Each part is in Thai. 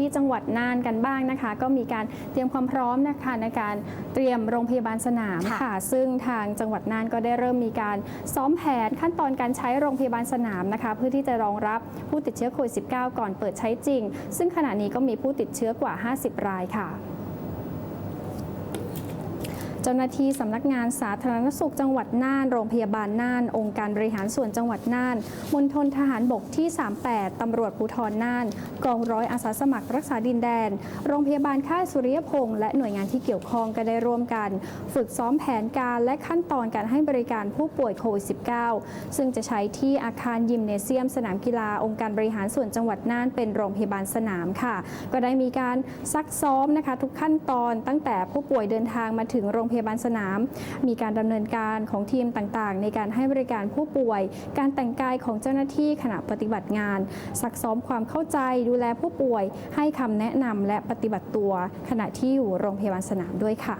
ที่จังหวัดน่านกันบ้างนะคะ ก็มีการเตรียมความพร้อมนะคะในการเตรียมโรงพยาบาลสนามค่ะค่ะ ซึ่งทางจังหวัดน่านก็ได้เริ่มมีการซ้อมแผนขั้นตอนการใช้โรงพยาบาลสนามนะคะ เพื่อที่จะรองรับผู้ติดเชื้อโควิด -19 ก่อนเปิดใช้จริง ซึ่งขณะนี้ก็มีผู้ติดเชื้อกว่า 50 รายค่ะ เจ้าหน้าที่สำนักงานสาธารณสุขจังหวัดน่าน โรงพยาบาลน่าน องค์การบริหารส่วนจังหวัดน่าน มณฑลทหารบกที่ 38 ตำรวจภูธรน่าน กองร้อยอาสาสมัครรักษาดินแดน โรงพยาบาลค่ายสุริยพงษ์และหน่วยงานที่เกี่ยวข้องก็ได้ร่วมกัน ฝึกซ้อมแผนการและขั้นตอนการให้บริการผู้ป่วยโควิด -19 ซึ่งจะใช้ที่อาคารยิมเนเซียม สนามกีฬาองค์การบริหารส่วนจังหวัดน่านเป็นโรงพยาบาลสนามค่ะ ก็ได้มีการซักซ้อมนะคะทุกขั้นตอนตั้งแต่ผู้ป่วยเดินทางมาถึงโรงพยาบาลสนาม มีการดำเนินการของทีมต่างๆ ในการให้บริการผู้ป่วย การแต่งกายของเจ้าหน้าที่ขณะปฏิบัติงาน ซักซ้อมความเข้าใจดูแลผู้ป่วย ให้คำแนะนำและปฏิบัติตัว ขณะที่อยู่โรงพยาบาลสนามด้วยค่ะ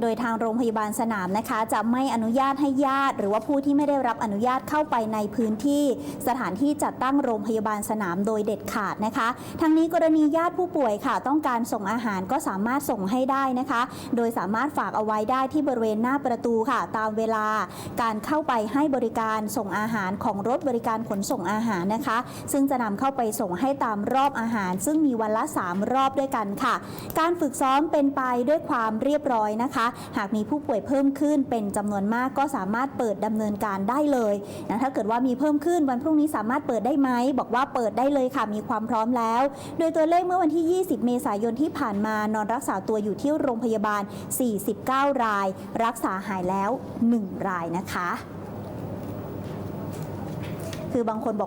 โดยทางโรงพยาบาลสนามนะคะ จะไม่อนุญาตให้ญาติ หรือว่าผู้ที่ไม่ได้รับอนุญาตเข้าไปในพื้นที่ สถานที่จัดตั้งโรงพยาบาลสนามโดยเด็ดขาดนะคะ ทั้งนี้กรณีญาติผู้ป่วยค่ะ ต้องการส่งอาหารก็สามารถส่งให้ได้นะคะ โดยสามารถฝากเอาไว้ได้ที่บริเวณหน้าประตูค่ะ ตามเวลาการเข้าไปให้บริการส่งอาหารของรถบริการขนส่งอาหารนะคะ ซึ่งจะนำเข้าไปส่งให้ตามรอบอาหาร ซึ่งมีวันละ 3 รอบด้วยกันค่ะ การฝึกซ้อมเป็นไปด้วยความเรียบร้อยนะคะหากมีผู้ป่วยเพิ่มขึ้นเป็นจำนวนมากก็สามารถเปิดดำเนินการได้เลยนะถ้าเกิดว่ามีเพิ่มขึ้นวันพรุ่งนี้สามารถเปิดได้ไหมบอกว่าเปิดได้เลยค่ะมีความพร้อมแล้ว โดยตัวเลขเมื่อวันที่ 20 เมษายนที่ผ่านมานอนรักษาตัวอยู่ที่โรงพยาบาล 49 ราย รักษาหายแล้ว 1 รายนะคะ คือบางคนบอก